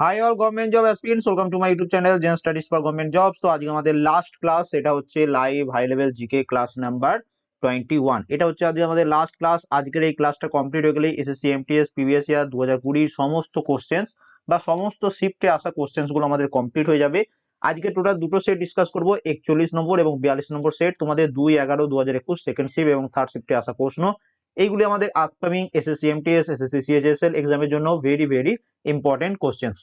Hi all government job aspirants welcome to my YouTube channel Gen Studies for government jobs তো আজকে আমাদের last class এটা হচ্ছে live high level GK class number twenty one এটা হচ্ছে আজকে আমাদের লাস্ট ক্লাস আজকের এই ক্লাসটা কমপ্লিট হয়ে গেলে এসএসসি এমটিএস পিভিএস ইয়ার দু হাজার কুড়ির সমস্ত কোশ্চেন্স বা সমস্ত শিফটে আসা কোশ্চেন্সগুলো আমাদের কমপ্লিট হয়ে যাবে। আজকে টোটাল দুটো সেট ডিসকাস করব, একচল্লিশ নম্বর এবং বিয়াল্লিশ নম্বর সেট তোমাদের দুই এগারো দু হাজার একুশ সেকেন্ড শিফট এবং থার্ড শিফটে আসা প্রশ্ন। এইগুলি আমাদের upcoming SSC MTS SSC CHSL এক্সামের জন্য ভেরি ভেরি ইম্পর্টেন্ট কোশ্চেন্স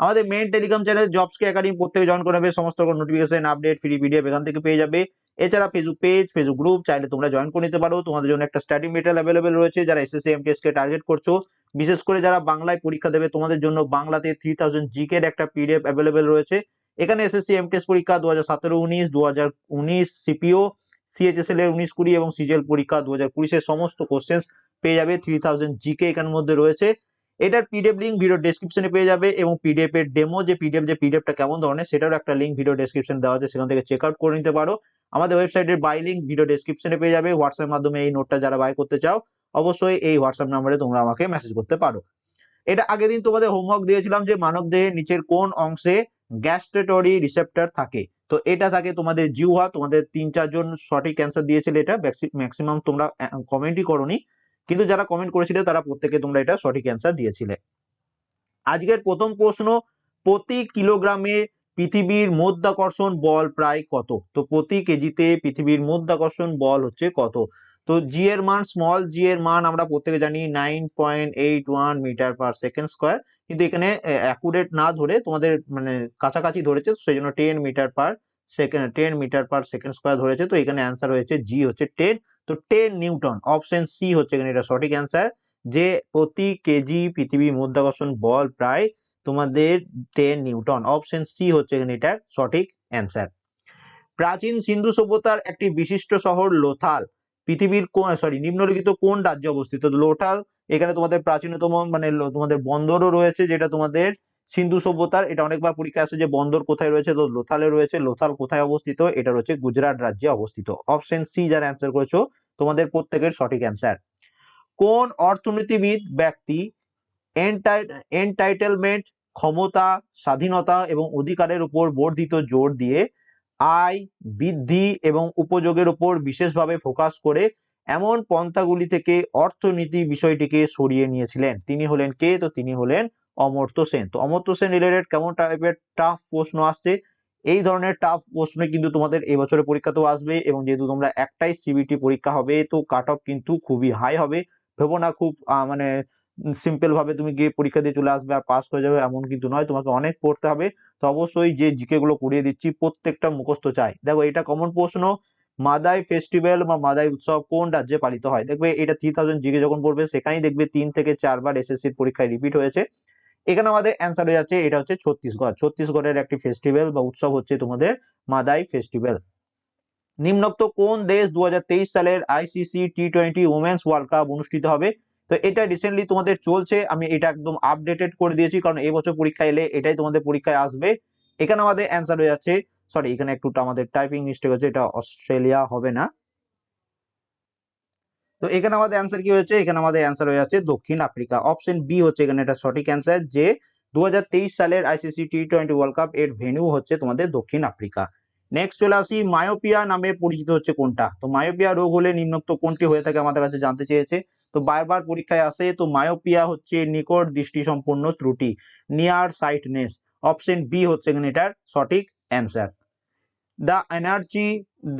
আমাদের মেন টেলিগ্রাম চ্যানেল জবস কে একাডেমি প্রত্যেকে জয়েন করে নেবে সমস্ত রকম নোটিফিকেশন আপডেট ফ্রি পিডিএফ এখান থেকে পেয়ে যাবে। এছাড়া ফেসবুক পেজ ফেসবুক গ্রুপ চাইলে তোমরা জয়েন করে নিতে পারো। তোমাদের জন্য একটা স্টাডি মেটেরিয়াল অ্যাভেলেবেল রয়েছে যারা এসএসসি এমটিএস কে টার্গেট করছ। বিশেষ করে যারা বাংলায় পরীক্ষা দেবে, তোমাদের জন্য বাংলাতে থ্রি থাউজেন্ড জিকে একটা পিডিএফ অ্যাভেলেবেল রয়েছে। এখানে এসএসসি এমটিএস পরীক্ষা দু হাজার সতেরো, উনিশ, দু হাজার উনিশ সিপিও সিএইচএসএল এর উনিশ কুড়ি এবং সিজিএল পরীক্ষা দু হাজার কুড়িশের সমস্ত কোশ্চেন্স পেয়ে যাবে থ্রি থাউজেন্ড জিকে এখানের মধ্যে রয়েছে। এটার পিডিএফ লিঙ্ক ভিডিও ডেসক্রিপশনে পেয়ে যাবে এবং পিডিএফ এর ডেমো যে পিডিএফ যে পিডিএফটা কেমন ধরনের, সেটারও একটা লিঙ্ক ভিডিও ডেসক্রিপশন দেওয়া আছে, সেখান থেকে চেক আউট করে নিতে পারো। আমাদের ওয়েবসাইটের বাই লিঙ্ক ভিডিও ডেসক্রিপশনে পেয়ে যাবে। হোয়াটসঅ্যাপ মাধ্যমে এই নোটটা যারা বাই করতে চাও, অবশ্যই এই হোয়াটসঅ্যাপ নাম্বারে তোমরা আমাকে মেসেজ করতে পারো। এটা আগের দিন তোমাদের হোমওয়ার্ক দিয়েছিলাম যে মানব দেহের নিচের কোন অংশে গ্যাস্ট্রেটরি রিসেপ্টর থাকে। তো এটা থাকে তোমাদের জিউহা তোমাদের তিন চারজন সঠিক অ্যান্সার দিয়েছিলে এটা ম্যাক্সিমাম তোমরা কমেন্টই করনি। কিন্তু যারা কমেন্ট করেছিলে, তারা প্রত্যেকে তোমরা এটা সঠিক অ্যান্সার দিয়েছিলে। আজকের প্রথম প্রশ্ন, প্রতি কিলোগ্রামে পৃথিবীর মধ্যাকর্ষণ বল প্রায় কত? তো প্রতি কেজিতে পৃথিবীর মধ্যাকর্ষণ বল হচ্ছে কত? তো জি এর মান স্মল জি এর মান আমরা প্রত্যেকে জানি nine point eight one meter per second square কিন্তু এখানে অ্যাকুরেট না ধরে তোমাদের মানে কাছাকাছি ধরেছে সেই জন্য ten meter per second ten meter per second square ধরেছে, তো এখানে অ্যান্সার হয়েছে জি হচ্ছে টেন তো টেন নিউটন অপশন সি হচ্ছে এখানে এটা সঠিক অ্যান্সার যে প্রতি কেজি পৃথিবীর মধ্যাকর্ষণ বল প্রায় তোমাদের টেন নিউটন অপশন সি হচ্ছে এখানে এটার সঠিক অ্যান্সার প্রাচীন সিন্ধু সভ্যতার একটি বিশিষ্ট শহর লোথাল, পৃথিবীর কোন সরি নিম্নলিখিত কোন রাজ্যে অবস্থিত? লোথাল এখানে তোমাদের প্রাচীনতম মানে তোমাদের বন্দরও রয়েছে যেটা তোমাদের সিন্ধু সভ্যতার, এটা অনেকবার পরীক্ষা আসে যে বন্দর কোথায় রয়েছে, তো লোথালে রয়েছে, লোথাল কোথায় অবস্থিত, এটা রয়েছে গুজরাট রাজ্যে অবস্থিত। অপশন সি যারা অ্যান্সার করেছ, তোমাদের প্রত্যেকের সঠিক অ্যান্সার কোন অর্থনীতিবিদ ব্যক্তি এন্টাইটেলমেন্ট ক্ষমতা, স্বাধীনতা এবং অধিকারের উপর বর্ধিত জোর দিয়ে আয় বৃদ্ধি এবং উপযোগের উপর বিশেষভাবে ফোকাস করে এমন পন্থাগুলি থেকে অর্থনীতি বিষয়টিকে সরিয়ে নিয়েছিলেন। তিনি হলেন কে? তো তিনি হলেন অমর্ত্য সেন। তো অমর্ত্য সেন রিলেটেড কেমন টাইপের টাফ প্রশ্ন আসছে? এই ধরনের টাফ প্রশ্ন কিন্তু তোমাদের এই বছরের পরীক্ষাতেও আসবে এবং যেহেতু তোমরা একটাই সিবিটি পরীক্ষা হবে, তো কাট অফ কিন্তু খুবই হাই হবে। ভেবো না খুব মানে সিম্পল ভাবে তুমি গিয়ে পরীক্ষা দিয়ে চলে আসবে আর পাস হয়ে যাবে এমন কিন্তু নয়, তোমাকে অনেক পড়তে হবে। তো অবশ্যই যে জিকে গুলো করিয়ে দিচ্ছি, প্রত্যেকটা মুখস্থ চাই। দেখো, এটা কমন প্রশ্ন মাদাই ফেস্টিভ্যাল বা মাদাই উৎসব কোন রাজ্যে পালিত হয়? দেখবে এটা থ্রি থাউজেন্ড জিকে যখন পড়বে, সেখানেই দেখবে তিন থেকে চারবার এসএসসির পরীক্ষায় রিপিট হয়েছে। এখানে আমাদের অ্যান্সার হয়ে যাচ্ছে, এটা হচ্ছে ছত্তিশগড়। ছত্তিশগড়ের একটি ফেস্টিভ্যাল বা উৎসব হচ্ছে তোমাদের মাদাই ফেস্টিভ্যাল নিম্নোক্ত কোন দেশ দু হাজার তেইশ সালের ICC T twenty women's world cup অনুষ্ঠিত হবে? তো এটা রিসেন্টলি তোমাদের চলছে, আমি এটা একদম আপডেটেড করে দিয়েছি, কারণ এবছর পরীক্ষা এলে এটাই তোমাদের পরীক্ষায় আসবে। এখানে আমাদের অ্যান্সার হয়ে যাচ্ছে সরি এখানে একটু আমাদের টাইপিং মিস্টেক হচ্ছে এটা অস্ট্রেলিয়া হবে না। তো এখানে আমাদের অ্যান্সার কি হয়েছে? এখানে আমাদের অ্যান্সার হয়ে যাচ্ছে দক্ষিণ আফ্রিকা। অপশন বি হচ্ছে এখানে এটা সঠিক অ্যান্সার যে দুহাজার তেইশ সালের ICC T twenty world cup এর ভেন্যু হচ্ছে তোমাদের দক্ষিণ আফ্রিকা। নেক্সট চলে আসি মায়োপিয়া নামে পরিচিত হচ্ছে কোনটা? তো মায়োপিয়া রোগ হলে নিম্নোক্ত কোনটি হয়ে থাকে আমাদের কাছে জানতে চেয়েছে? তো বারবার পরীক্ষায় আসে, তো মায়োপিয়া হচ্ছে নিকট দৃষ্টি সম্পন্ন ত্রুটি নিয়ার সাইটনেস অপশন বি হচ্ছে এখানে এটার সঠিক answer the anarchy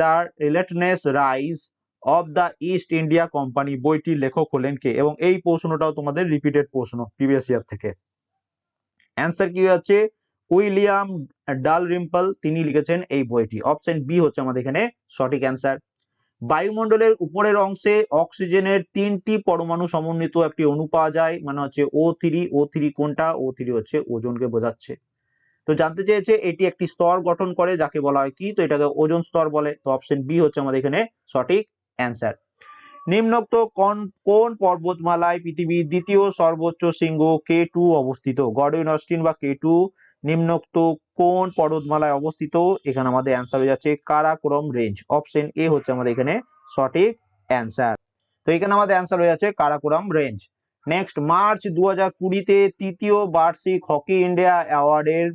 the relentless rise of the East India company বইটির লেখক হলেন কে? এবং এই প্রশ্নটাও তোমাদের রিপিটেড প্রশ্ন প্রিভিয়াস ইয়ার থেকে। অ্যান্সার কি হচ্ছে? উইলিয়াম ডাল রিম্পল তিনি লিখেছেন এই বইটি। অপশন বি হচ্ছে আমাদের এখানে সঠিক অ্যান্সার বায়ুমণ্ডলের উপরের অংশে অক্সিজেনের তিনটি পরমাণু সমন্বিত একটি অণু পাওয়া যায় মানে হচ্ছে ও থ্রি ও থ্রি কোনটা? ও থ্রি হচ্ছে ওজনকে বোঝাচ্ছে। তো জানতে চেয়েছে এটি একটি স্তর গঠন করে, যাকে বলা হয় কি? তো এটাকে ওজন স্তর বলে। তো অপশন বি হচ্ছে আমাদের এখানে সঠিক অ্যান্সার নিম্নোক্ত কোন কোন পর্বতমালায় পৃথিবীর দ্বিতীয় সর্বোচ্চ শৃঙ্গ কে টু অবস্থিত? গডউইন, অস্টিন বা কে টু নিম্নোক্ত কোন পর্বতমালায় অবস্থিত? এখানে আমাদের অ্যান্সার হয়ে যাচ্ছে কারাকোরম রেঞ্জ অপশন এ হচ্ছে আমাদের এখানে সঠিক অ্যান্সার তো এখানে আমাদের অ্যান্সার হয়ে যাচ্ছে কারাকোরম রেঞ্জ নেক্সট মার্চ দু হাজার কুড়িতে তৃতীয় বার্ষিক হকি ইন্ডিয়া অ্যাওয়ার্ডের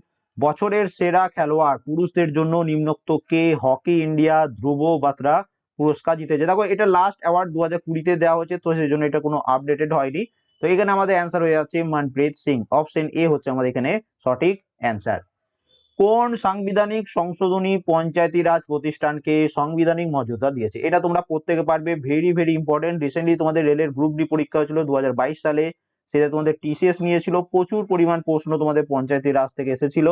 বছরের সেরা খেলোয়াড়, পুরুষদের জন্য নিম্নোক্ত কে? হকি, ইন্ডিয়া, ধ্রুব বাত্রা পুরস্কার জিতেছে। দেখো, এটা লাস্ট অ্যাওয়ার্ড দু হাজার কুড়িতে দেওয়া হয়েছে, তো সেই জন্য এটা কোনো আপডেটেড হয়নি। তো এখানে আমাদের অ্যান্সার হয়ে যাচ্ছে মনপ্রীত সিং অপশন এ হচ্ছে আমাদের এখানে সঠিক অ্যান্সার কোন সাংবিধানিক সংশোধনী পঞ্চায়েতি রাজ প্রতিষ্ঠানকে সাংবিধানিক মর্যাদা দিয়েছে? এটা তোমরা প্রত্যেকে পারবে। ভেরি ভেরি ইম্পর্টেন্ট রিসেন্টলি তোমাদের রেলের গ্রুপ ডি পরীক্ষা হয়েছিল দু হাজার বাইশ সালে। সেটা তোমাদের টিসিএস নিয়েছিল। প্রচুর পরিমাণ প্রশ্ন তোমাদের পঞ্চায়েতি রাজ থেকে এসেছিল।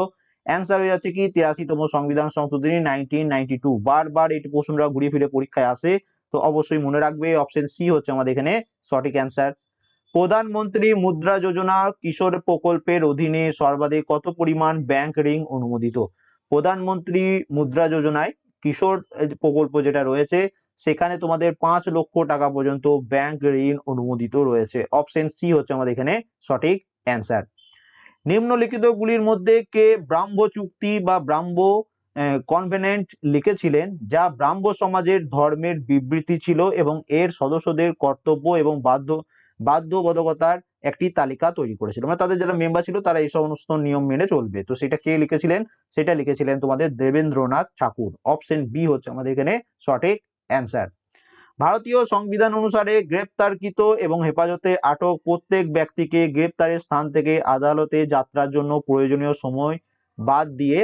অ্যান্সার হয়ে যাচ্ছে কি? তিরাশিতম সংবিধান সংশোধনী নাইনটিন নাইনটি টু বারবার এই প্রশ্নটা ঘুরে ফিরে পরীক্ষায় আসে। তো অবশ্যই মনে রাখবে অপশন সি হচ্ছে আমাদের এখানে সঠিক অ্যান্সার প্রধানমন্ত্রী মুদ্রা যোজনা কিশোর প্রকল্পের অধীনে সর্বাধিক কত পরিমাণ ব্যাংক ঋণ অনুমোদিত? প্রধানমন্ত্রী মুদ্রা যোজনায় কিশোর প্রকল্প যেটা রয়েছে সেখানে তোমাদের পাঁচ লক্ষ টাকা পর্যন্ত ব্যাংক ঋণ অনুমোদিত রয়েছে। অপশন সি হচ্ছে আমাদের এখানে সঠিক অ্যান্সার নিম্নলিখিত গুলির মধ্যে কে ব্রাহ্ম চুক্তি বা ব্রাহ্ম কনভেনেন্ট লিখেছিলেন, যা ব্রাহ্ম সমাজের ধর্মের বিবৃতি ছিল এবং এর সদস্যদের কর্তব্য এবং বাধ্য, বাধ্যবাধকতার একটি তালিকা তৈরি করেছিল। মানে তাদের যারা মেম্বার ছিল, তারা এই সমস্ত নিয়ম মেনে চলবে। তো সেটা কে লিখেছিলেন? সেটা লিখেছিলেন তোমাদের দেবেন্দ্রনাথ ঠাকুর। অপশন বি হচ্ছে আমাদের এখানে সঠিক অ্যান্সার। ভারতীয় সংবিধান অনুসারে গ্রেপ্তারকৃত এবং হেফাজতে আটক প্রত্যেক ব্যক্তিকে গ্রেপ্তারের স্থান থেকে আদালতে যাত্রার জন্য প্রয়োজনীয় সময় বাদ দিয়ে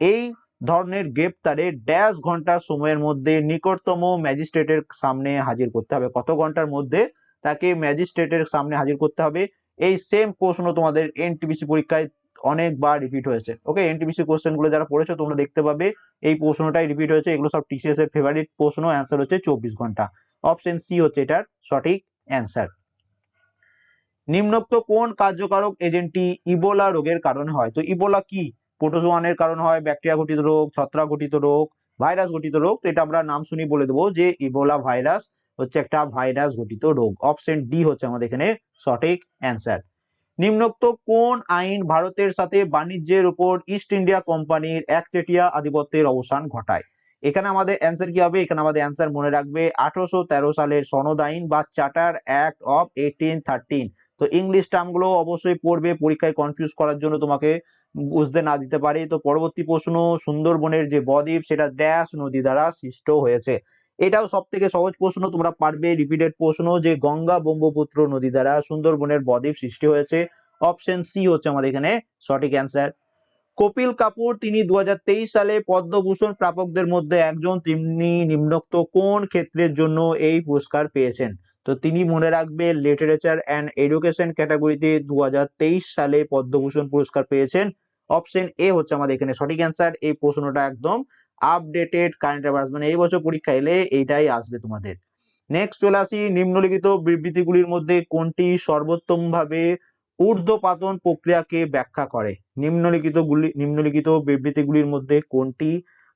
এই ধরনের গ্রেপ্তারে ড্যাশ ঘণ্টার সময়ের মধ্যে নিকটতম ম্যাজিস্ট্রেটের সামনে হাজির করতে হবে। কত ঘণ্টার মধ্যে তাকে ম্যাজিস্ট্রেটের সামনে হাজির করতে হবে? এই সেম প্রশ্ন তোমাদের এনটিপিসি পরীক্ষায় অনেকবার রিপিট হয়েছে। ওকে এনটিপিসি কোশ্চেনগুলো যারা পড়েছো, তোমরা দেখতে পাবে এই প্রশ্নটাই রিপিট হয়েছে। এগুলো সব টিসিএস এর ফেভারিট প্রশ্ন অ্যান্সার হচ্ছে চব্বিশ ঘণ্টা। অপশন সি হচ্ছে এটার সঠিক অ্যান্সার নিম্নোক্ত কোন কার্যকারক এজেন্টটি ইবোলা রোগের কারণে হয়? তো ইবোলা কি? প্রোটোজোয়ানের কারণে হয় ব্যাকটেরিয়া ঘটিত রোগ, ছত্রাক ঘটিত রোগ ভাইরাস ঘটিত রোগ, তো এটা আমরা নাম শুনি বলে দেবো যে ইবোলা ভাইরাস হচ্ছে একটা ভাইরাস ঘটিত রোগ। অপশন ডি হচ্ছে আমাদের এখানে সঠিক অ্যান্সার নিম্নোক্ত কোন আইন ভারতের সাথে বাণিজ্যের উপর ইস্ট ইন্ডিয়া কোম্পানির একচেটিয়া আধিপত্যের অবসান ঘটায়? এখানে আমাদের অ্যান্সার কি হবে? এখানে আমাদের অ্যান্সার মনে রাখবে আঠারোশো তেরো সালের সনদ আইন বা charter act of eighteen thirteen তো ইংলিশ টার্মগুলো অবশ্যই পড়বে, পরীক্ষায় কনফিউজ করার জন্য তোমাকে বুঝতে না দিতে পারে। তো পরবর্তী প্রশ্ন, সুন্দরবনের যে বদ্বীপ, সেটা ড্যাশ নদী দ্বারা সৃষ্ট হয়েছে। এটাও সব থেকে সহজ প্রশ্ন, তোমরা পারবে রিপিটেড প্রশ্ন যে গঙ্গা ব্রহ্মপুত্র নদী দ্বারা সুন্দরবনের বদ্বীপ সৃষ্টি হয়েছে। অপশন সি হচ্ছে আমাদের এখানে সঠিক অ্যান্সার কপিল কাপুর, তিনি দুহাজার তেইশ সালে পদ্মভূষণ প্রাপকদের মধ্যে একজন, তিনি নিম্নোক্ত কোন ক্ষেত্রের জন্য এই পুরস্কার পেয়েছেন? তো তিনি মনে রাখবে লিটারেচার অ্যান্ড এডুকেশন ক্যাটাগরিতে দু হাজার তেইশ সালে পদ্মভূষণ পুরস্কার পেয়েছেন। অপশন এ হচ্ছে আমাদের এখানে সঠিক অ্যান্সার এই প্রশ্নটা একদম আপডেটেড কারেন্ট অ্যাফেয়ার্স মানে এই বছর পরীক্ষা এলে এইটাই আসবে তোমাদের। নেক্সট চলে আসি, নিম্নলিখিত বিবৃতিগুলির মধ্যে কোনটি সর্বোত্তম ভাবে ঊর্ধ্বপাতন প্রক্রিয়াকে ব্যাখ্যা করে? নিম্নলিখিত নিম্নলিখিত বিবৃতিগুলির মধ্যে কোনটি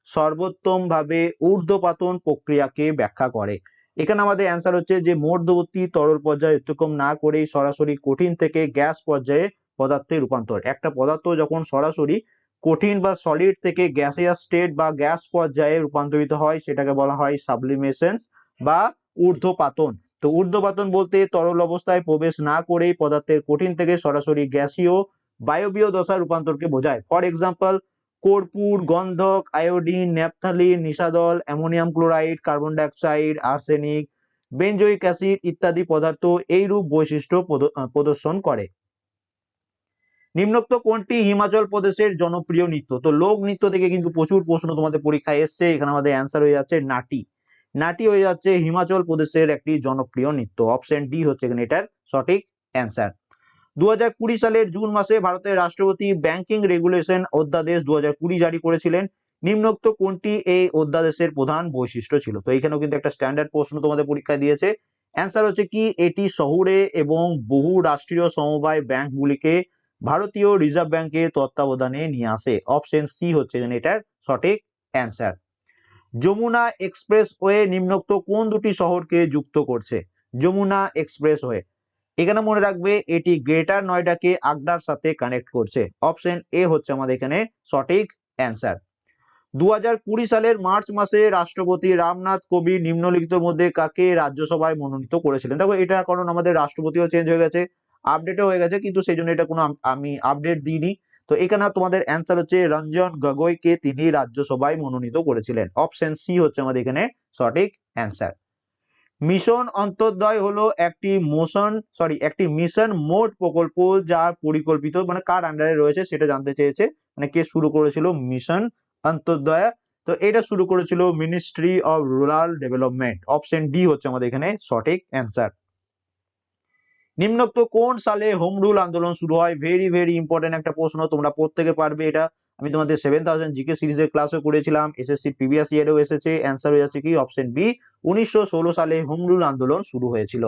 সর্বোত্তম ভাবে ঊর্ধ্বপাতন প্রক্রিয়াকে ব্যাখ্যা করে? এখানে আমাদের অ্যান্সার হচ্ছে যে মধ্যবর্তী তরল পর্যায়ে অতিক্রম না করেই সরাসরি কঠিন থেকে গ্যাস পর্যায়ে পদার্থে রূপান্তর। একটা পদার্থ যখন সরাসরি কঠিন বা সলিড থেকে গ্যাসিয়াস স্টেট বা গ্যাস পর্যায়ে রূপান্তরিত হয়, সেটাকে বলা হয় সাবলিমেশন বা ঊর্ধ্বপাতন। তো ঊর্ধ্বপাতন বলতে তরল অবস্থায় প্রবেশ না করেই পদার্থের কঠিন থেকে সরাসরি গ্যাসীয় বায়বীয় দশা রূপান্তরকে বোঝায়। ফর এক্সাম্পল কর্পূর, গন্ধক, iodine, naphthalene নিশাদল ammonium chloride, carbon dioxide, arsenic benzoic acid ইত্যাদি পদার্থ এইরূপ বৈশিষ্ট্য প্রদ- প্রদর্শন করে। নিম্নোক্ত কোনটি হিমাচল প্রদেশের জনপ্রিয় নৃত্য? তো লোক নৃত্য থেকে কিন্তু প্রচুর প্রশ্ন তোমাদের পরীক্ষায় এসছে, এখানে আমাদের অ্যান্সার হয়ে যাচ্ছে নাটি। নাটি হয়ে যাচ্ছে হিমাচল প্রদেশের একটি জনপ্রিয় নৃত্য। অপশন ডি হচ্ছে এখানে এটার সঠিক অ্যান্সার দু সালের জুন মাসে ভারতের রাষ্ট্রপতি ব্যাংকিং রেগুলেশন অধ্যাদেশ দু হাজার কুড়ি জারি করেছিলেন। নিম্নোক্ত কোনটি এই অধ্যাদেশের প্রধান বৈশিষ্ট্য ছিল? তো এখানেও কিন্তু একটা স্ট্যান্ডার্ড প্রশ্ন তোমাদের পরীক্ষায় দিয়েছে। অ্যান্সার হচ্ছে কি, এটি শহুরে এবং বহু রাষ্ট্রীয় সমবায় ব্যাংকগুলিকে ভারতীয় রিজার্ভ ব্যাংকের তত্ত্বাবধানে নিয়ে আসে। অপশন সি হচ্ছে এটার সঠিক অ্যান্সার। যমুনা এক্সপ্রেসওয়ে নিম্নোক্ত কোন দুটি শহরকে যুক্ত করছে? যমুনা এক্সপ্রেসওয়ে। এখানে মনে রাখবে, এটি গ্রেটার নয়ডাকে আগ্রার সাথে কানেক্ট করছে। অপশন এ হচ্ছে আমাদের এখানে সঠিক অ্যান্সার। দু হাজার কুড়ি সালের মার্চ মাসে রাষ্ট্রপতি রামনাথ কোবিন্দ নিম্নলিখিত মধ্যে কাকে রাজ্যসভায় মনোনীত করেছিলেন? দেখো, এটা কারণ আমাদের রাষ্ট্রপতিও চেঞ্জ হয়ে গেছে। আপডেটও হয়ে গেছে, কিন্তু সেই জন্য এটা কোনো আমি আপডেট দিইনি। তো এখানে তোমাদের অ্যান্সার হচ্ছে রঞ্জন গগৈকে তিনি রাজ্যসভায় মনোনীত করেছিলেন। অপশন সি হচ্ছে আমাদের এখানে সঠিক অ্যান্সার মিশন অন্তর্দয় হলো একটি মোশন সরি একটি মিশন মোড প্রকল্প যা পরিকল্পিত মানে কার আন্ডারে রয়েছে সেটা জানতে চেয়েছে। মানে কে শুরু করেছিল মিশন অন্তর্দয়া? তো এটা শুরু করেছিল ministry of rural development option D হচ্ছে আমাদের এখানে সঠিক অ্যান্সার নিম্নোক্ত কোন সালে হোম রুল আন্দোলন শুরু হয়? ভেরি ভেরি ইম্পর্টেন্ট একটা প্রশ্ন, তোমরা প্রত্যেকে পারবে এটা। আমি তোমাদের সেভেন থাউজেন্ড জিকে সিরিজের ক্লাসও করেছিলাম এসএসসি প্রিভিয়াস ইয়ারেও এসেছে অ্যান্সার হয়ে যাচ্ছে কি? অপশন বি উনিশশো ষোলো সালে হোম রুল আন্দোলন শুরু হয়েছিল।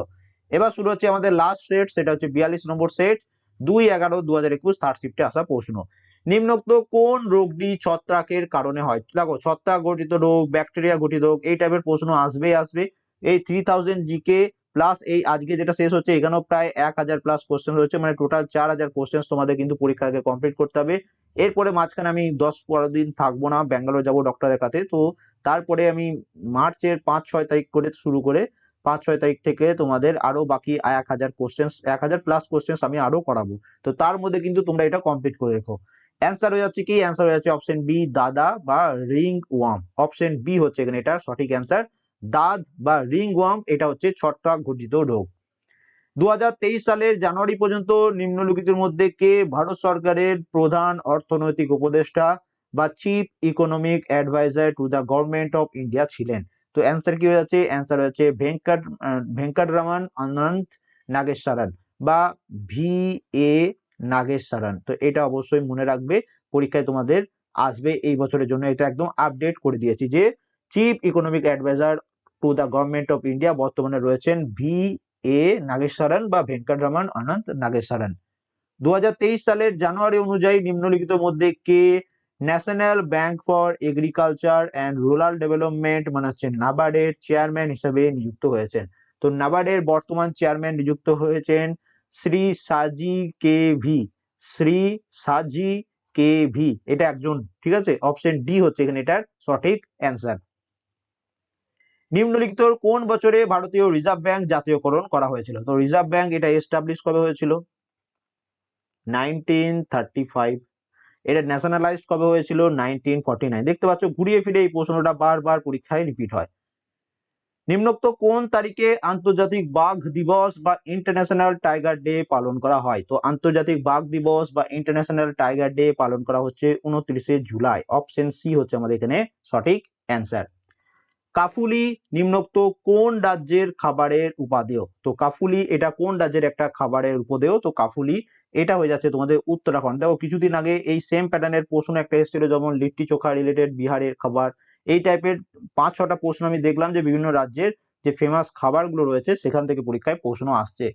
এবার শুরু হচ্ছে আমাদের লাস্ট সেট সেটা হচ্ছে বিয়াল্লিশ নম্বর সেট দুই এগারো দু হাজার একুশ থার্ড শিফটে আসা প্রশ্ন। নিম্নোক্ত কোন রোগটি ছত্রাকের কারণে হয়? দেখো, ছত্রাক গঠিত রোগ ব্যাকটেরিয়া গঠিত রোগ, এই টাইপের প্রশ্ন আসবেই, আসবে। এই থ্রি থাউজেন্ড জিকে প্লাস এই আজকে যেটা শেষ হচ্ছে, এখানেও প্রায় এক হাজার প্লাস কোশ্চেন রয়েছে মানে টোটাল চার হাজার কোশ্চেন তোমাদের কিন্তু পরীক্ষার আগে কমপ্লিট করতে হবে। এরপরে মাঝখানে আমি দশ পনেরো দিন থাকব না ব্যাঙ্গালোর যাব ডক্টর দেখাতে তো তারপরে আমি মার্চের পাঁচ ছয় তারিখ করে শুরু করে পাঁচ ছয় তারিখ থেকে তোমাদের আরও বাকি এক হাজার কোশ্চেন এক হাজার প্লাস কোশ্চেন আমি আরও করাবো। তো তার মধ্যে কিন্তু তোমরা এটা কমপ্লিট করে রেখো। অ্যান্সার হয়ে যাচ্ছে কি? অ্যান্সার হয়ে যাচ্ছে অপশন বি দাদা বা রিং ওয়াম অপশন বি হচ্ছে এখানে এটা সঠিক অ্যান্সার দাদ বা রিং ওয়াম এটা হচ্ছে ছত্রাক ঘটিত রোগ। দু হাজার তেইশ সালের জানুয়ারি পর্যন্ত নিম্নলিখিতের মধ্যে কে ভারত সরকারের প্রধান অর্থনৈতিক উপদেষ্টা বা chief economic adviser to the government of India ছিলেন? তো অ্যান্সার কি হয়ে যাচ্ছে? অ্যান্সার হচ্ছে ভেঙ্কট, ভেঙ্কটরামান অনন্ত নাগেশ্বরন বা ভি এ নাগেশ্বরন। তো এটা অবশ্যই মনে রাখবে, পরীক্ষায় তোমাদের আসবে এই বছরের জন্য। এটা একদম আপডেট করে দিয়েছি যে chief economic adviser to the government of India বর্তমানে রয়েছেন ভি এ নাগেশ্বরন বা ভেঙ্কটরামান অনন্ত নাগেশ্বরন। দু হাজার তেইশ সালের জানুয়ারি অনুযায়ী নিম্নলিখিত মধ্যে কে National Bank for Agriculture and Rural Development মানে হচ্ছে নাবার্ডের চেয়ারম্যান হিসেবে নিযুক্ত হয়েছেন। তো নাবার্ডের বর্তমান চেয়ারম্যান নিযুক্ত হয়েছেন শ্রী সাজি কে ভি। শ্রী সাজি কে ভি। এটা একজন, ঠিক আছে? অপশন ডি হচ্ছে এখানে এটার সঠিক অ্যান্সার নিম্নলিখিত কোন বছরে ভারতীয় রিজার্ভ ব্যাংক জাতীয়করণ করা হয়েছিল? তো রিজার্ভ ব্যাংক এটা এস্টাবলিশ কবে হয়েছিল? নাইনটিন থার্টি ফাইভ এটা ন্যাশনালাইজ কবে হয়েছিল? নাইনটিন ফর্টি নাইন দেখতে পাচ্ছ, ঘুরিয়ে ফিরে এই প্রশ্নটা বারবার পরীক্ষায় রিপিট হয়। নিম্নোক্ত কোন তারিখে আন্তর্জাতিক বাঘ দিবস বা ইন্টারন্যাশনাল টাইগার ডে পালন করা হয়? তো আন্তর্জাতিক বাঘ দিবস বা ইন্টারন্যাশনাল টাইগার ডে পালন করা হচ্ছে উনত্রিশে জুলাই। অপশন সি হচ্ছে আমাদের এখানে সঠিক অ্যান্সার কাফুলি নিম্নোক্ত কোন রাজ্যের খাবারের উপাদেয়? তো কাফুলি এটা কোন রাজ্যের একটা খাবারের উপদেয়? তো কাফুলি এটা হয়ে যাচ্ছে তোমাদের উত্তরাখণ্ড। দেখো, কিছুদিন আগে এই সেম প্যাটার্নের প্রশ্ন একটা এসেছিল, যেমন লিট্টি চোখা রিলেটেড বিহারের খাবার। এই টাইপের পাঁচ, ছটা প্রশ্ন আমি দেখলাম যে বিভিন্ন রাজ্যের যে ফেমাস খাবারগুলো রয়েছে, সেখান থেকে পরীক্ষায় প্রশ্ন আসছে।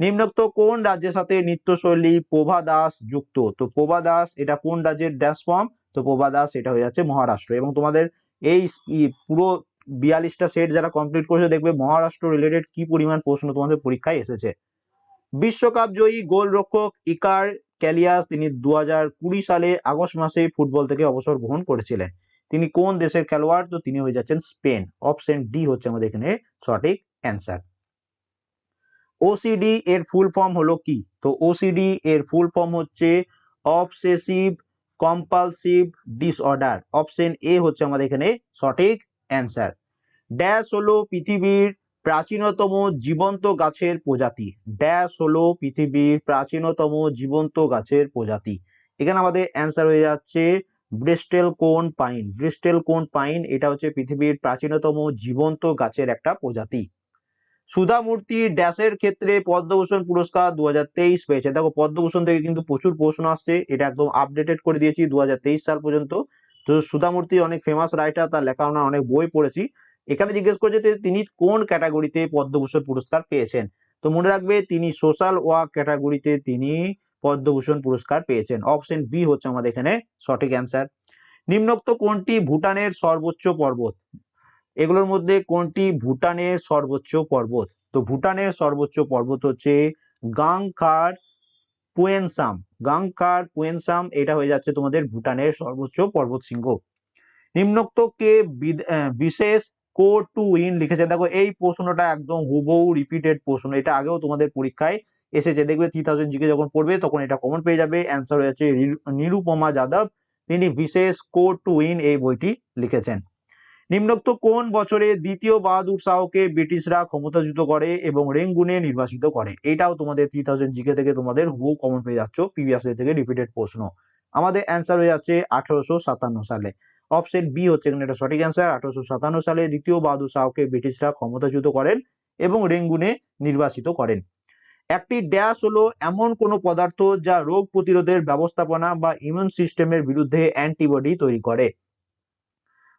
নিম্নোক্ত কোন রাজ্যের সাথে নৃত্যশৈলী প্রভা দাস যুক্ত? তো প্রভা দাস এটা কোন রাজ্যের ড্যাশ ফর্ম তো প্রভা দাস এটা হয়ে যাচ্ছে মহারাষ্ট্র। এবং তোমাদের এই পুরো বিয়াল্লিশটা সেট যারা কমপ্লিট করেছে, দেখবে মহারাষ্ট্র রিলেটেড কি পরিমাণ প্রশ্ন তোমাদের পরীক্ষায় এসেছে। বিশ্বকাপ জয়ী গোলরক্ষক ইকার ক্যালিয়াস, তিনি দু সালে আগস্ট মাসে ফুটবল থেকে অবসর গ্রহণ করেছিলেন। তিনি কোন দেশের খেলোয়াড়? তো তিনি হয়ে যাচ্ছেন স্পেন। অপশন ডি হচ্ছে আমাদের এখানে সঠিক অ্যান্সার ওসিডি এর ফুল ফর্ম হলো কি? তো ওসিডি এর ফুল ফর্ম হচ্ছে obsessive compulsive disorder option A হচ্ছে আমাদের এখানে সঠিক অ্যান্সার। ড্যাশ হলো পৃথিবীর প্রাচীনতম জীবন্ত গাছের প্রজাতি। ড্যাশ হলো পৃথিবীর প্রাচীনতম জীবন্ত গাছের প্রজাতি। এখানে আমাদের অ্যান্সার হয়ে যাচ্ছে ব্রিস্টেল কোন পাইন। ব্রিস্টেল কোন পাইন, এটা হচ্ছে পৃথিবীর প্রাচীনতম জীবন্ত গাছের একটা প্রজাতি। সুধা মূর্তি ড্যাশের ক্ষেত্রে পদ্মভূষণ পুরস্কার দু হাজার তেইশ পেয়েছে। দেখো, পদ্মভূষণ থেকে কিন্তু প্রচুর প্রশ্ন আসছে। এটা একদম আপডেটেড করে দিয়েছি দু হাজার তেইশ সাল পর্যন্ত। তো সুধামূর্তি অনেক ফেমাস রাইটার তার লেখা অনেক বই পড়েছি। এখানে জিজ্ঞেস করেছে যে তিনি কোন ক্যাটাগরিতে পদ্মভূষণ পুরস্কার পেয়েছেন? তো মনে রাখবে তিনি সোশ্যাল ওয়ার্ক ক্যাটাগরিতে তিনি পদ্মভূষণ পুরস্কার পেয়েছেন। অপশন বি হচ্ছে আমাদের এখানে সঠিক অ্যান্সার নিম্নোক্ত কোনটি ভুটানের সর্বোচ্চ পর্বত? এগুলোর মধ্যে কোনটি ভুটানের সর্বোচ্চ পর্বত? তো ভুটানের সর্বোচ্চ পর্বত হচ্ছে গাংখার পুয়েনসাম গাংখার পুয়েনসাম এটা হয়ে যাচ্ছে তোমাদের ভুটানের সর্বোচ্চ পর্বত শৃঙ্গ। নিম্নোক্ত কে বিশেষ কোড টু ইন লিখেছে। দেখো, এই প্রশ্নটা একদম হুবহু রিপিটেড প্রশ্ন। এটা আগেও তোমাদের পরীক্ষায় এসেছে। দেখবে থ্রি থাউজেন্ড জিকে যখন পড়বে, তখন এটা কমন পেয়ে যাবে। অ্যান্সার হয়েছে নিরুপমা যাদব। তিনি বিশেষ কোড টু ইন এই বইটি লিখেছেন। নিম্নোক্ত কোন বছরে দ্বিতীয় বাহাদুর শাহকে ব্রিটিশরা ক্ষমতাচ্যুত করে এবং রেঙ্গুনে নির্বাসিত করে? এটাও তোমাদের থ্রি থাউজেন্ড জিকে থেকে তোমাদের হুবহু কমন পেয়ে যাচ্ছ প্রিভিয়াস থেকে রিপিটেড প্রশ্ন। আমাদের অ্যান্সার হয়ে যাচ্ছে আঠারোশো সাতান্ন সালে। অপশন বি হচ্ছে এখানে এটা সঠিক অ্যান্সার আঠারোশো সাতান্ন সালে দ্বিতীয় বাহাদুর শাহকে ব্রিটিশরা ক্ষমতাচ্যুত করেন এবং রেঙ্গুনে নির্বাসিত করেন। একটি ড্যাশ হলো এমন কোনো পদার্থ যা রোগ প্রতিরোধের ব্যবস্থাপনা বা ইমিউন সিস্টেমের বিরুদ্ধে অ্যান্টিবডি তৈরি করে।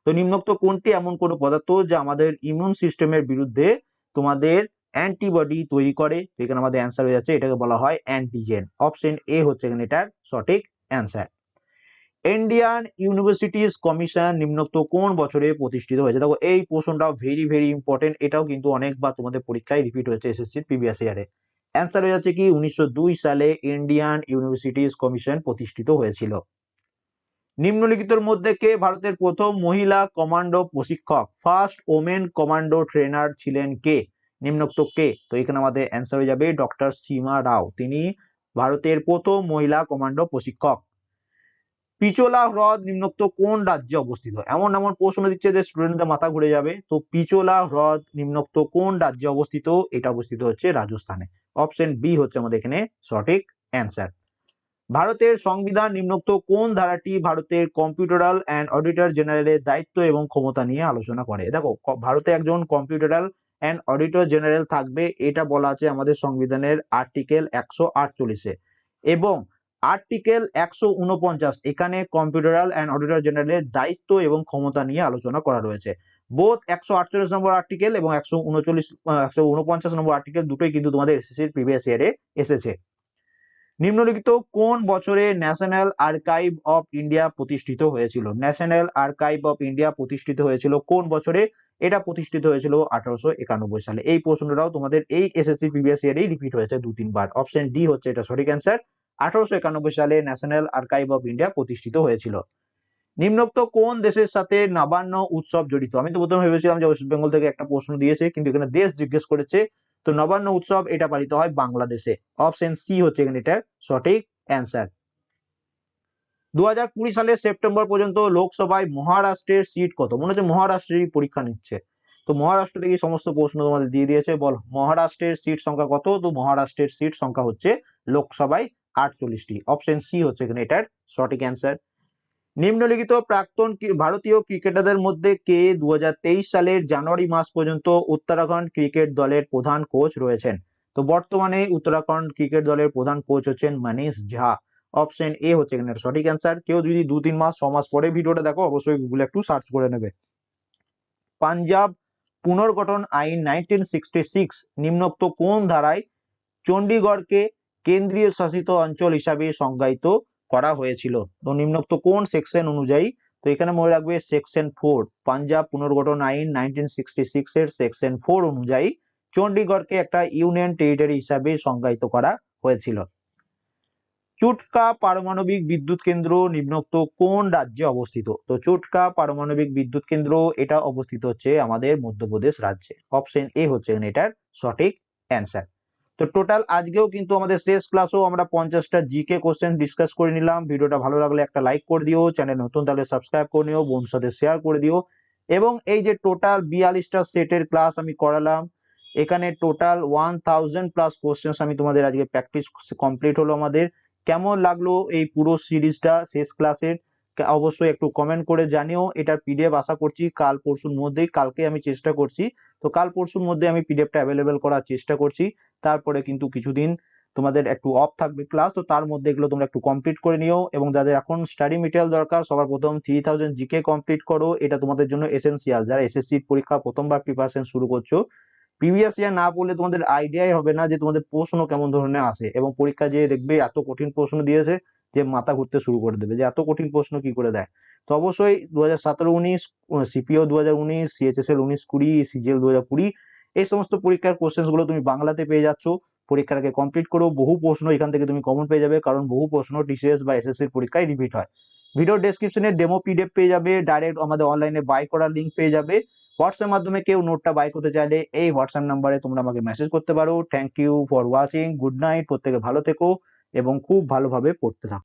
তো নিম্নোক্ত কোনটি এমন কোনো পদার্থ যা আমাদের ইমিউন সিস্টেমের বিরুদ্ধে তোমাদের অ্যান্টিবডি তৈরি করে? এখানে আমাদের অ্যান্সার হয়ে যাচ্ছে, এটাকে বলা হয় অ্যান্টিজেন অপশন এ হচ্ছে এখানে এটার সঠিক অ্যান্সার ইন্ডিয়ান ইউনিভার্সিটিজ কমিশন নিম্নোক্ত কোন বছরে প্রতিষ্ঠিত হয়েছে? দেখো, এই প্রশ্নটাও ভেরি ভেরি ইম্পর্টেন্ট এটাও কিন্তু অনেকবার তোমাদের পরীক্ষায় রিপিট হয়েছে এসএসসি প্রিভিয়াস ইয়ারে অ্যান্সার হয়ে যাচ্ছে কি, উনিশশো দুই সালে ইন্ডিয়ান ইউনিভার্সিটিজ কমিশন প্রতিষ্ঠিত হয়েছিল। নিম্নলিখিতর মধ্যে কে ভারতের প্রথম মহিলা কমান্ডো প্রশিক্ষক? ফার্স্ট ওমেন কমান্ডো ট্রেনার ছিলেন কে? নিম্নোক্ত কে? তো এখানে আমাদের অ্যান্সার হয়ে যাবে ডক্টর সীমা রাও। তিনি ভারতের প্রথম মহিলা কমান্ডো প্রশিক্ষক। পিচোলা হ্রদ নিম্নোক্ত কোন রাজ্যে অবস্থিত? এমন এমন প্রশ্ন দিচ্ছে যে স্টুডেন্টদের মাথা ঘুরে যাবে। তো পিচোলা হ্রদ নিম্নোক্ত কোন রাজ্যে অবস্থিত? এটা অবস্থিত হচ্ছে রাজস্থানে। অপশন বি হচ্ছে আমাদের এখানে সঠিক অ্যান্সার ভারতের সংবিধান নিম্নোক্ত কোন ধারাটি ভারতের কম্পিউটারাল অ্যান্ড অডিটর জেনারেলের দায়িত্ব এবং ক্ষমতা নিয়ে আলোচনা করে? দেখো ভারতে একজন কম্পিউটারাল অ্যান্ড অডিটর জেনারেল থাকবে, এটা বলা আছে আমাদের সংবিধানের আর্টিকেল একশো আটচল্লিশে। এবং আর্টিকেল একশো উনপঞ্চাশ, এখানে কম্পিউটারাল অ্যান্ড অডিটর জেনারেলের দায়িত্ব এবং ক্ষমতা নিয়ে আলোচনা করা রয়েছে। বোধ একশো আটচল্লিশ নম্বর আর্টিকেল এবং একশো উনচল্লিশ একশো উনপঞ্চাশ নম্বর আর্টিকেল দুটোই কিন্তু তোমাদের এসএসসির প্রিভিয়াস ইয়ারে এসেছে। নিম্নলিখিত কোন বছরে ন্যাশনাল আর্কাইভ অফ ইন্ডিয়া প্রতিষ্ঠিত হয়েছিল? ন্যাশনাল আর্কাইভ অফ ইন্ডিয়া প্রতিষ্ঠিত হয়েছিল কোন বছরে? এটা প্রতিষ্ঠিত হয়েছিল আঠারোশো একানব্বই সালে। এই প্রশ্নটাও তোমাদের এই এসএসসি প্রিভিয়াস ইয়ারেই রিপিট হয়েছে দু তিনবার অপশন ডি হচ্ছে এটা সঠিক অ্যান্সার আঠারোশো একানব্বই সালে ন্যাশনাল আর্কাইভ অফ ইন্ডিয়া প্রতিষ্ঠিত হয়েছিল। নিম্নোক্ত কোন দেশের সাথে নবান্ন উৎসব জড়িত? আমি তো প্রথমে ভেবেছিলাম যে ওয়েস্ট বেঙ্গল থেকে একটা প্রশ্ন দিয়েছে, কিন্তু এখানে দেশ জিজ্ঞেস করেছে তো নবান্ন উৎসব এটা পালিত হয় বাংলাদেশে। অপশন সি হচ্ছে এখানে এটার সঠিক অ্যান্সার দু হাজার কুড়ি সালের সেপ্টেম্বর পর্যন্ত লোকসভায় মহারাষ্ট্রের সিট কত? মনে হচ্ছে মহারাষ্ট্রেরই পরীক্ষা নিচ্ছে। তো মহারাষ্ট্র থেকে সমস্ত প্রশ্ন তোমাদের দিয়ে দিয়েছে, বল মহারাষ্ট্রের সিট সংখ্যা কত? তো মহারাষ্ট্রের সিট সংখ্যা হচ্ছে লোকসভায় আটচল্লিশটি। অপশন সি হচ্ছে এখানে এটার সঠিক অ্যান্সার নিম্নলিখিত প্রাক্তন ভারতীয় ক্রিকেটারদের মধ্যে কে দুহাজার তেইশ সালের জানুয়ারি মাস পর্যন্ত উত্তরাখণ্ড ক্রিকেট দলের প্রধান কোচ রয়েছেন? তো বর্তমানে উত্তরাখণ্ড ক্রিকেট দলের প্রধান কোচ হচ্ছেন মানিশ ঝা। অপশন এ হচ্ছে এখানে সঠিক অ্যান্সার কেউ যদি দু তিন মাস, ছ মাস পরে ভিডিওটা দেখো, অবশ্যই গুগলে একটু সার্চ করে নেবে। পাঞ্জাব পুনর্গঠন আইন নাইনটিন নিম্নোক্ত কোন ধারায় চণ্ডীগড়কে কেন্দ্রীয় শাসিত অঞ্চল হিসাবে সংজ্ঞায়িত? করা হয়েছিল। তো নিম্নোক্ত কোন সেকশন অনুযায়ী? তো এখানে মনে রাখবে সেকশন ফোর পাঞ্জাব পুনর্গঠন আইন নাইনটিন সিক্সটি সিক্স এর সেকশন ফোর অনুযায়ী চণ্ডীগড়কে একটা ইউনিয়ন টেরিটরি হিসাবে সংজ্ঞায়িত করা হয়েছিল। চুটকা পারমাণবিক বিদ্যুৎ কেন্দ্র নিম্নোক্ত কোন রাজ্যে অবস্থিত? তো চুটকা পারমাণবিক বিদ্যুৎ কেন্দ্র এটা অবস্থিত হচ্ছে আমাদের মধ্যপ্রদেশ রাজ্যে। অপশন এ হচ্ছে এটার সঠিক অ্যান্সার তো টোটাল আজকেও কিন্তু আমাদের শেষ ক্লাসেও আমরা পঞ্চাশটা জিকে কোশ্চেন ডিসকাস করে নিলাম। ভিডিওটা ভালো লাগলে একটা লাইক করে দিও। চ্যানেল নতুন তাহলে সাবস্ক্রাইব করে নিও বন্ধুর সাথে শেয়ার করে দিও। এবং এই যে টোটাল বিয়াল্লিশটা সেটের ক্লাস আমি করালাম, এখানে total one thousand plus question আমি তোমাদের আজকে প্র্যাকটিস কমপ্লিট হলো আমাদের। কেমন লাগল এই পুরো সিরিজটা শেষ ক্লাসের অবশ্যই একটু কমেন্ট করে জানিও, এটার পিডিএফ আশা করছি কাল পরশুর মধ্যেই, কালকে আমি চেষ্টা করছি। তো কাল পরশুর মধ্যে আমি পিডিএফটা অ্যাভেলেবেল করার চেষ্টা করছি। তারপরে কিন্তু কিছুদিন তোমাদের একটু অফ থাকবে ক্লাস তো তার মধ্যে এগুলো তোমরা একটু কমপ্লিট করে নিও এবং যাদের এখন স্টাডি মেটেরিয়াল দরকার, সবার প্রথম থ্রি থাউজেন্ড জিকে কমপ্লিট করো, এটা তোমাদের জন্য এসেন্সিয়াল যারা এসএসসি পরীক্ষা প্রথমবার প্রিপারেশন শুরু করছ প্রিভিয়াস ইয়ার না পড়লে তোমাদের আইডিয়াই হবে না যে তোমাদের প্রশ্ন কেমন ধরনের আসে এবং পরীক্ষা যে দেখবে এত কঠিন প্রশ্ন দিয়েছে। যে মাথা ঘুরতে শুরু করে দেবে, যে এত কঠিন প্রশ্ন কি করে দেয়? তো অবশ্যই দু হাজার সতেরো, উনিশ সিপিও দু হাজার উনিশ সিএচএসএল উনিশ, কুড়ি, সিজিএল দু হাজার কুড়ি, এই সমস্ত পরীক্ষার কোশ্চেন্সগুলো তুমি বাংলাতে পেয়ে যাচ্ছ। পরীক্ষাটাকে কমপ্লিট করো, বহু প্রশ্ন এখান থেকে তুমি কমন পেয়ে যাবে, কারণ বহু প্রশ্ন টিসিএস বা এসএসসির পরীক্ষায় রিপিট হয়। ভিডিও ডেসক্রিপশনে ডেমো পিডিএফ পেয়ে যাবে ডাইরেক্ট আমাদের অনলাইনে বাই করার লিঙ্ক পেয়ে যাবে। হোয়াটসঅ্যাপ মাধ্যমে কেউ নোটটা বাই করতে চাইলে এই হোয়াটসঅ্যাপ নাম্বারে তোমরা আমাকে মেসেজ করতে পারো। Thank you for watching good night প্রত্যেকে ভালো থেকো এবং খুব ভালোভাবে পড়তে থাকো।